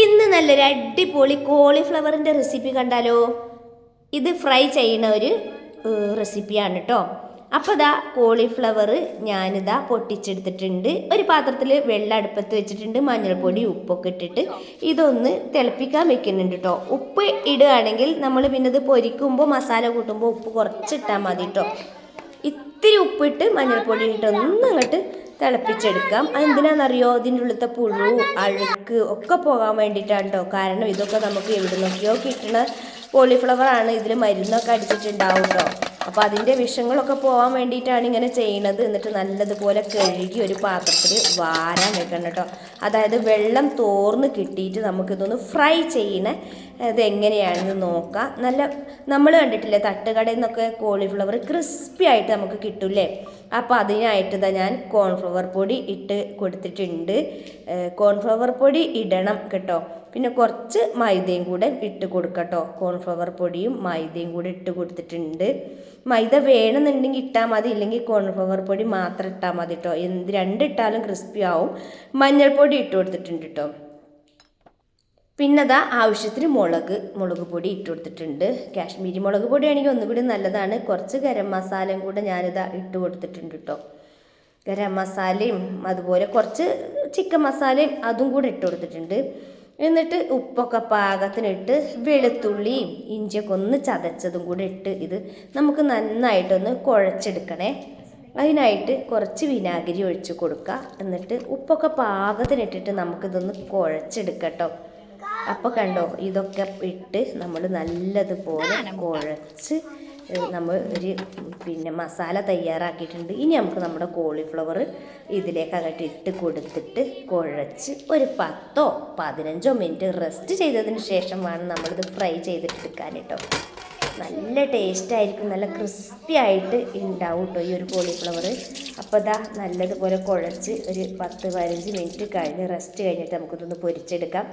ഇന്ന് നല്ലൊരു അടിപൊളി കോളിഫ്ലവറിന്റെ റെസിപ്പി കണ്ടാലോ? ഇത് ഫ്രൈ ചെയ്യുന്ന ഒരു റെസിപ്പിയാണ് കേട്ടോ അപ്പോൾ ഇതാ കോളിഫ്ലവർ ഞാനിതാ പൊട്ടിച്ചെടുത്തിട്ടുണ്ട്. ഒരു പാത്രത്തിൽ വെള്ളം അടുപ്പത്ത് വെച്ചിട്ടുണ്ട് മഞ്ഞൾപ്പൊടി ഉപ്പൊക്കെ ഇട്ടിട്ട്. ഇതൊന്ന് തിളപ്പിക്കാൻ വെക്കുന്നുണ്ട് കേട്ടോ ഉപ്പ് ഇടുകയാണെങ്കിൽ നമ്മൾ പിന്നെ ഇത് പൊരിക്കുമ്പോൾ മസാല കൂട്ടുമ്പോൾ ഉപ്പ് കുറച്ചിട്ടാൽ മതി കേട്ടോ ഇത്തിരി ഉപ്പിട്ട് മഞ്ഞൾപ്പൊടി ഇട്ടൊന്നും അങ്ങോട്ട് തിളപ്പിച്ചെടുക്കാം. അതെന്തിനാണെന്നറിയോ ഇതിന്റെ ഉള്ളിലത്തെ പുഴു അഴുക്ക് ഒക്കെ പോകാൻ വേണ്ടിയിട്ടാണ് കേട്ടോ കാരണം ഇതൊക്കെ നമുക്ക് എവിടെ നിന്നൊക്കെയോ കിട്ടുന്ന കോളിഫ്ലവർ ആണ്. ഇതിൽ മരുന്നൊക്കെ അടിച്ചിട്ടുണ്ടാവും കേട്ടോ അപ്പോൾ അതിന്റെ വിഷങ്ങളൊക്കെ പോകാൻ വേണ്ടിയിട്ടാണ് ഇങ്ങനെ ചെയ്യണത്. എന്നിട്ട് നല്ലതുപോലെ കഴുകി ഒരു പാത്രത്തിൽ വാരാൻ വെക്കണം കേട്ടോ. അതായത് വെള്ളം തോർന്ന് കിട്ടിയിട്ട് നമുക്കിതൊന്ന് ഫ്രൈ ചെയ്യണ. ഇത് എങ്ങനെയാണെന്ന് നോക്കാം. നല്ല നമ്മൾ കണ്ടിട്ടില്ലേ തട്ടുകടയിൽ നിന്നൊക്കെ കോളിഫ്ലവർ ക്രിസ്പി ആയിട്ട് നമുക്ക് കിട്ടൂലേ അപ്പോൾ അതിനായിട്ട് ഇതാ ഞാൻ കോൺഫ്ലവർ പൊടി ഇട്ട് കൊടുത്തിട്ടുണ്ട്. കോൺഫ്ലവർ പൊടി ഇടണം കേട്ടോ. പിന്നെ കുറച്ച് മൈദയും കൂടെ ഇട്ട് കൊടുക്കട്ടോ. കോൺഫ്ലവർ പൊടിയും മൈദയും കൂടെ ഇട്ട് കൊടുത്തിട്ടുണ്ട്. മൈദ വേണമെന്നുണ്ടെങ്കിൽ ഇട്ടാൽ മതി ഇല്ലെങ്കിൽ കോൺഫ്ലവർ പൊടി മാത്രം ഇട്ടാൽ മതി കേട്ടോ എന്ത് രണ്ടിട്ടാലും ക്രിസ്പി ആവും. മഞ്ഞൾപ്പൊടി ഇട്ട് കൊടുത്തിട്ടുണ്ട് കേട്ടോ പിന്നെ അതാ ആവശ്യത്തിന് മുളക് മുളക് പൊടി ഇട്ട് കൊടുത്തിട്ടുണ്ട്. കാശ്മീരി മുളക് പൊടിയാണെങ്കിൽ ഒന്നുകൂടി നല്ലതാണ്. കുറച്ച് ഗരം മസാലയും കൂടെ ഞാനിതാ ഇട്ട് കൊടുത്തിട്ടുണ്ട് കേട്ടോ ഗരം മസാലയും അതുപോലെ കുറച്ച് ചിക്കൻ മസാലയും അതും കൂടെ ഇട്ട് കൊടുത്തിട്ടുണ്ട്. എന്നിട്ട് ഉപ്പൊക്കെ പാകത്തിനിട്ട് വെളുത്തുള്ളിയും ഇഞ്ചിയൊക്കെ ഒന്ന് ചതച്ചതും കൂടി ഇട്ട് ഇത് നമുക്ക് നന്നായിട്ടൊന്ന് കുഴച്ചെടുക്കണേ. അതിനായിട്ട് കുറച്ച് വിനാഗിരി ഒഴിച്ച് കൊടുക്കുക എന്നിട്ട് ഉപ്പൊക്കെ പാകത്തിനിട്ടിട്ട് നമുക്കിതൊന്ന് കുഴച്ചെടുക്കട്ടോ. അപ്പോൾ കണ്ടോ ഇതൊക്കെ ഇട്ട് നമ്മൾ നല്ലതുപോലെ കുഴച്ച് നമ്മൾ ഒരു പിന്നെ മസാല തയ്യാറാക്കിയിട്ടുണ്ട്. ഇനി നമുക്ക് നമ്മുടെ കോളിഫ്ലവർ ഇതിലേക്ക് അങ്ങോട്ട് ഇട്ട് കൊടുത്തിട്ട് കുഴച്ച് ഒരു പത്തോ പതിനഞ്ചോ മിനിറ്റ് റെസ്റ്റ് ചെയ്തതിന് ശേഷം വേണം നമ്മളിത് ഫ്രൈ ചെയ്തിട്ടെടുക്കാൻ കേട്ടോ. നല്ല ടേസ്റ്റ് ആയിരിക്കും നല്ല ക്രിസ്പി ആയിട്ട് ഉണ്ടാവും കേട്ടോ ഈ ഒരു കോളിഫ്ലവർ അപ്പോൾ ഇതാ നല്ലതുപോലെ കുഴച്ച് ഒരു പത്ത് പതിനഞ്ച് മിനിറ്റ് കഴിഞ്ഞ് റെസ്റ്റ് കഴിഞ്ഞിട്ട് നമുക്കിതൊന്ന് പൊരിച്ചെടുക്കാം.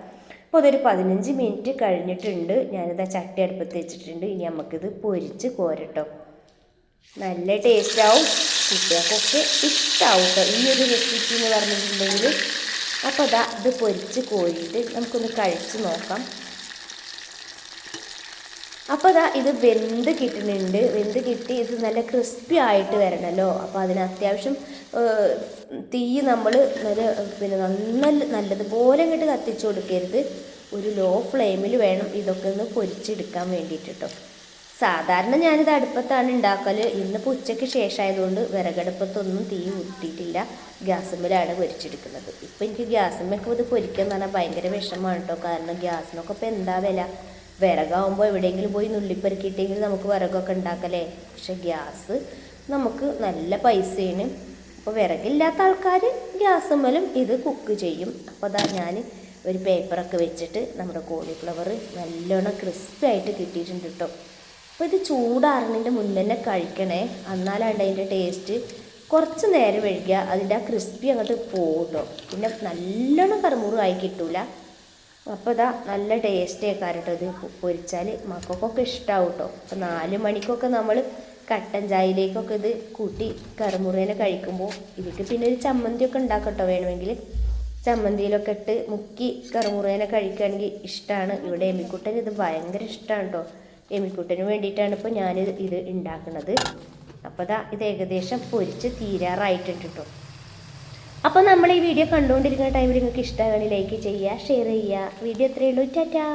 അപ്പോൾ അതൊരു പതിനഞ്ച് മിനിറ്റ് കഴിഞ്ഞിട്ടുണ്ട്. ഞാനിതാ ചട്ടി അടുപ്പത്ത് വെച്ചിട്ടുണ്ട്. ഇനി നമുക്കിത് പൊരിച്ച് കോരട്ടോ. നല്ല ടേസ്റ്റാവും. കുട്ടികൾക്കൊക്കെ ഇഷ്ടമാവും കേട്ടോ ഈ ഒരു റെസിപ്പി എന്ന് പറഞ്ഞിട്ടുണ്ടെങ്കിൽ അപ്പോൾ അതാ ഇത് പൊരിച്ച് കോരിയിട്ട് നമുക്കൊന്ന് കഴിച്ച് നോക്കാം. അപ്പോൾ അതാ ഇത് വെന്ത് കിട്ടുന്നുണ്ട്. വെന്ത് കിട്ടി ഇത് നല്ല ക്രിസ്പി ആയിട്ട് വരണമല്ലോ അപ്പോൾ അതിന് അത്യാവശ്യം തീ നമ്മൾ നല്ല പിന്നെ നന്ന നല്ലതുപോലെ അങ്ങോട്ട് കത്തിച്ചു കൊടുക്കരുത്. ഒരു ലോ ഫ്ലെയിമിൽ വേണം ഇതൊക്കെ ഒന്ന് പൊരിച്ചെടുക്കാൻ വേണ്ടിയിട്ട് സാധാരണ ഞാനിത് അടുപ്പത്താണ് ഉണ്ടാക്കൽ ഇന്നിപ്പോൾ ഉച്ചയ്ക്ക് ശേഷമായതുകൊണ്ട് വിറകടുപ്പത്തൊന്നും തീ ഊട്ടിയിട്ടില്ല ഗ്യാസുമ്മലാണ് പൊരിച്ചെടുക്കുന്നത്. ഇപ്പം എനിക്ക് ഗ്യാസുമ്മൊക്കെ ഇത് പൊരിക്കുക എന്ന് പറഞ്ഞാൽ ഭയങ്കര വിഷമമാണ് കേട്ടോ കാരണം ഗ്യാസിനൊക്കെ ഇപ്പോൾ എന്താ വില? വിറകാവുമ്പോൾ എവിടെയെങ്കിലും പോയി നുള്ളിപ്പെറുക്കിയിട്ടെങ്കിൽ നമുക്ക് വിറകൊക്കെ ഉണ്ടാക്കലേ. പക്ഷെ ഗ്യാസ് നമുക്ക് നല്ല പൈസയാണ് അപ്പോൾ വിറകില്ലാത്ത ആൾക്കാർ ഗ്യാസ് മേലും ഇത് കുക്ക് ചെയ്യും. അപ്പോൾ അതാ ഞാൻ ഒരു പേപ്പറൊക്കെ വെച്ചിട്ട് നമ്മുടെ കോളിഫ്ലവർ നല്ലോണം ക്രിസ്പി ആയിട്ട് കിട്ടിയിട്ടുണ്ട് കേട്ടോ അപ്പോൾ ഇത് ചൂടാറുന്നതിന്റെ മുന്നേ തന്നെ കഴിക്കണേ. എന്നാലാണ്ട് അതിന്റെ ടേസ്റ്റ് കുറച്ച് നേരം വൈകിയ അതിന്റെ ആ ക്രിസ്പി അങ്ങോട്ട് പോകും പിന്നെ നല്ലോണം കറുമുറുമായി കിട്ടൂല. അപ്പോൾ ഇതാ നല്ല ടേസ്റ്റ് കേൾക്കാറ് കേട്ടോ ഇത് പൊരിച്ചാൽ മക്കൾക്കൊക്കെ ഇഷ്ടമാവും കേട്ടോ അപ്പോൾ നാല് മണിക്കൊക്കെ നമ്മൾ കട്ടൻ ചായയിലേക്കൊക്കെ ഇത് കൂട്ടി കറുമുറേനെ കഴിക്കുമ്പോൾ ഇതിക്ക് പിന്നെ ഒരു ചമ്മന്തിയൊക്കെ ഉണ്ടാക്കട്ടോ വേണമെങ്കിൽ ചമ്മന്തിയിലൊക്കെ ഇട്ട് മുക്കി കറുമുറേനെ കഴിക്കുകയാണെങ്കിൽ ഇഷ്ടമാണ് ഇവിടെ എമിക്കുട്ടൻ ഇത് ഭയങ്കര ഇഷ്ടമാണ് കേട്ടോ എമിക്കുട്ടന് വേണ്ടിയിട്ടാണ് ഇപ്പോൾ ഞാൻ ഇത് ഉണ്ടാക്കുന്നത് അപ്പോൾ ദാ ഇത് ഏകദേശം പൊരിച്ച് തീരാറായിട്ടുണ്ട് കേട്ടോ അപ്പോൾ നമ്മൾ ഈ വീഡിയോ കണ്ടുകൊണ്ടിരിക്കുന്ന ടൈമിൽ നിങ്ങൾക്ക് ഇഷ്ടമാണെങ്കിൽ ലൈക്ക് ചെയ്യുക ഷെയർ ചെയ്യുക. വീഡിയോ എത്രയേ ഉള്ളൂ. ടാറ്റാ